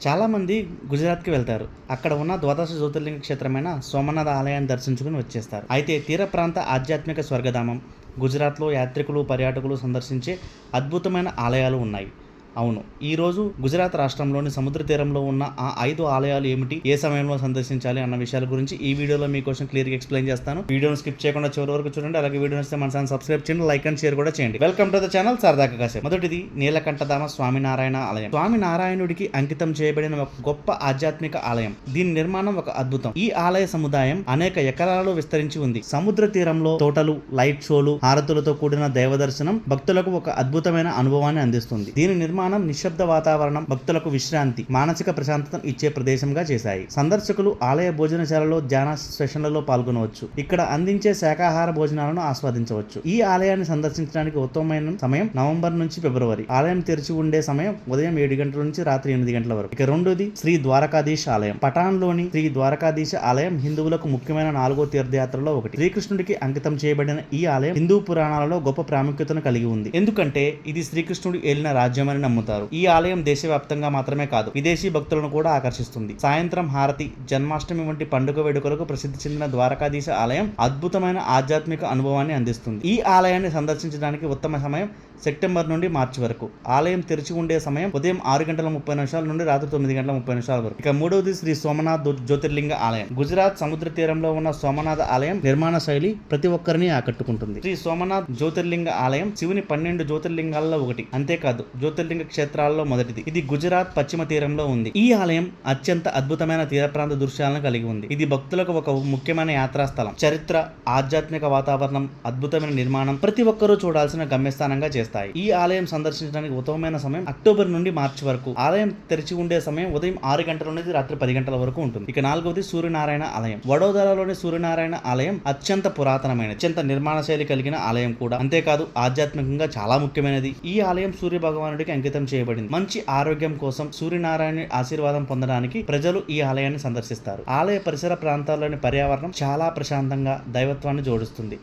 చాలామంది గుజరాత్కి వెళ్తారు. అక్కడ ఉన్న ద్వాదశ జ్యోతిర్లింగ క్షేత్రమైన సోమనాథ ఆలయాన్ని దర్శించుకుని వచ్చేస్తారు. అయితే తీర ప్రాంత ఆధ్యాత్మిక స్వర్గధామం గుజరాత్లో యాత్రికులు పర్యాటకులు సందర్శించే అద్భుతమైన ఆలయాలు ఉన్నాయి. అవును. ఈ రోజు గుజరాత్ రాష్ట్రంలోని సముద్ర తీరంలో ఉన్న ఆ ఐదు ఆలయాలు ఏమిటి ఏ సమయంలో సందర్శించాలి అన్న విషయాల గురించి ఈ వీడియోలో మీకోసం క్లియర్గా ఎక్స్ప్లెయిన్ చేస్తాను. వీడియోను స్కిప్ చేయకుండా చివరి వరకు చూడండి అలాగే వీడియో నచ్చితే మన ఛానల్ సబ్స్క్రైబ్ చేయండి లైక్ అండ్ షేర్ కూడా చేయండి. వెల్కమ్ టు ద ఛానల్ సరదాగా కాసేపు. మొదటిది నీలకంఠధామ స్వామినారాయణ ఆలయం. స్వామినారాయణుడికి అంకితం చేయబడిన ఒక గొప్ప ఆధ్యాత్మిక ఆలయం. దీని నిర్మాణం ఒక అద్భుతం. ఈ ఆలయ సముదాయం అనేక ఎకరాలలో విస్తరించి ఉంది. సముద్ర తీరంలో తోటలు లైట్ షోలు హారతులతో కూడిన దైవ దర్శనం భక్తులకు ఒక అద్భుతమైన అనుభవాన్ని అందిస్తుంది. దీని నిర్మాణం నిశ్శబ్ద వాతావరణం భక్తులకు విశ్రాంతి మానసిక ప్రశాంతత ఇచ్చే ప్రదేశంగా చేశాయి. సందర్శకులు ఆలయ భోజనశాలలో ధ్యాన సెషన్లలో పాల్గొనవచ్చు. ఇక్కడ అందించే శాకాహార భోజనాలను ఆస్వాదించవచ్చు. ఈ ఆలయాన్ని సందర్శించడానికి ఉత్తమమైన సమయం నవంబర్ నుంచి ఫిబ్రవరి. ఆలయం తెరిచి ఉండే సమయం ఉదయం ఏడు గంటల నుంచి రాత్రి ఎనిమిది గంటల వరకు. ఇక రెండోది శ్రీ ద్వారకాధీశ ఆలయం. పటాన్లోని శ్రీ ద్వారకాధీశ ఆలయం హిందువులకు ముఖ్యమైన నాలుగో తీర్థయాత్రలో ఒకటి. శ్రీకృష్ణుడికి అంకితం చేయబడిన ఈ ఆలయం హిందూ పురాణాలలో గొప్ప ప్రాముఖ్యతను కలిగి ఉంది. ఎందుకంటే ఇది శ్రీకృష్ణుడు ఏలిన రాజ్యమని నమ్ముతారు. ఈ ఆలయం దేశవ్యాప్తంగా మాత్రమే కాదు విదేశీ భక్తులను కూడా ఆకర్షిస్తుంది. సాయంత్రం హారతి జన్మాష్టమి వంటి పండుగ వేడుకలకు ప్రసిద్ధి చెందిన ద్వారకాధీశ ఆలయం అద్భుతమైన ఆధ్యాత్మిక అనుభవాన్ని అందిస్తుంది. ఈ ఆలయాన్ని సందర్శించడానికి ఉత్తమ సమయం సెప్టెంబర్ నుండి మార్చి వరకు. ఆలయం తెరిచి ఉండే సమయం ఉదయం ఆరు గంటల ముప్పై నిమిషాల నుండి రాత్రి తొమ్మిది గంటల ముప్పై నిమిషాల వరకు. ఇక మూడవది శ్రీ సోమనాథ్ జ్యోతిర్లింగ ఆలయం. గుజరాత్ సముద్ర తీరంలో ఉన్న సోమనాథ ఆలయం నిర్మాణ శైలి ప్రతి ఒక్కరిని ఆకట్టుకుంటుంది. శ్రీ సోమనాథ్ జ్యోతిర్లింగ ఆలయం శివుని పన్నెండు జ్యోతిర్లింగాల్లో ఒకటి. అంతేకాదు జ్యోతిర్లింగ క్షేత్రాల్లో మొదటిది. ఇది గుజరాత్ పశ్చిమ తీరంలో ఉంది. ఈ ఆలయం అత్యంత అద్భుతమైన తీర ప్రాంత దృశ్యాలను కలిగి ఉంది. ఇది భక్తులకు ఒక ముఖ్యమైన యాత్రా స్థలం. చరిత్ర ఆధ్యాత్మిక వాతావరణం అద్భుతమైన నిర్మాణం ప్రతి ఒక్కరూ చూడాల్సిన గమ్యస్థానంగా చేస్తాయి. ఈ ఆలయం సందర్శించడానికి ఉత్తమమైన సమయం అక్టోబర్ నుండి మార్చి వరకు. ఆలయం తెరిచి ఉండే సమయం ఉదయం ఆరు గంటల నుండి రాత్రి పది గంటల వరకు ఉంటుంది. ఇక నాలుగవది సూర్యనారాయణ ఆలయం. వడోదరలోని సూర్యనారాయణ ఆలయం అత్యంత పురాతనమైనది. అత్యంత నిర్మాణ శైలి కలిగిన ఆలయం కూడా. అంతేకాదు ఆధ్యాత్మికంగా చాలా ముఖ్యమైనది. ఈ ఆలయం సూర్య భగవానుడికి అంకితం చేయబడింది. మంచి ఆరోగ్యం కోసం సూర్యనారాయణ ఆశీర్వాదం పొందడానికి ప్రజలు ఈ ఆలయాన్ని సందర్శిస్తారు. ఆలయ పరిసర ప్రాంతాల్లోని పర్యావరణం చాలా ప్రశాంతంగా దైవత్వాన్ని జోడిస్తుంది.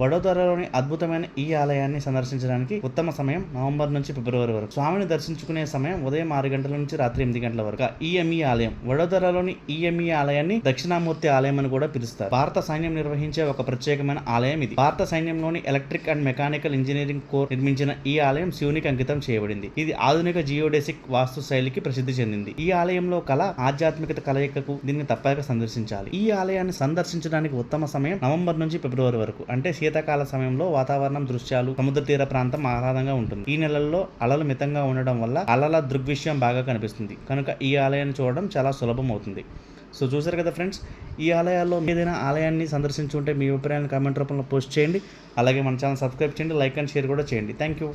వడోదరలోని అద్భుతమైన ఈ ఆలయాన్ని సందర్శించడానికి ఉత్తమ సమయం నవంబర్ నుంచి ఫిబ్రవరి వరకు. స్వామిని దర్శించుకునే సమయం ఉదయం ఆరు గంటల నుంచి రాత్రి ఎనిమిది గంటల వరకు. ఈఎంఈ ఆలయం వడోదరలోని ఈఎంఈ ఆలయాన్ని దక్షిణామూర్తి ఆలయం అని కూడా పిలుస్తారు. భారత సైన్యం నిర్వహించే ఒక ప్రత్యేకమైన ఆలయం ఇది. భారత సైన్యంలోని electric and mechanical engineering corps నిర్మించిన ఈ ఆలయం శివునికి అంకితం చేయబడింది. ఇది ఆధునిక జియోడెసిక్ వాస్తు శైలికి ప్రసిద్ధి చెందింది. ఈ ఆలయంలో కళ ఆధ్యాత్మికత కలయికకు దీన్ని తప్పక సందర్శించాలి. ఈ ఆలయాన్ని సందర్శించడానికి ఉత్తమ సమయం నవంబర్ నుంచి ఫిబ్రవరి వరకు. అంటే శీతాకాల సమయంలో వాతావరణం దృశ్యాలు సముద్ర తీర ప్రాంతం ఆహ్లాదంగా ఉంటుంది. ఈ నెలల్లో అలలు మితంగా ఉండడం వల్ల అలల దృగ్విషయం బాగా కనిపిస్తుంది. కనుక ఈ ఆలయాన్ని చూడడం చాలా సులభం అవుతుంది. సో చూసారు కదా ఫ్రెండ్స్? ఈ ఆలయాల్లో ఏదైనా ఆలయాన్ని సందర్శించుంటే మీ అభిప్రాయాన్ని కామెంట్ రూపంలో పోస్ట్ చేయండి. అలాగే మన ఛానల్ సబ్స్క్రైబ్ చేయండి లైక్ అండ్ షేర్ కూడా చేయండి. Thank you.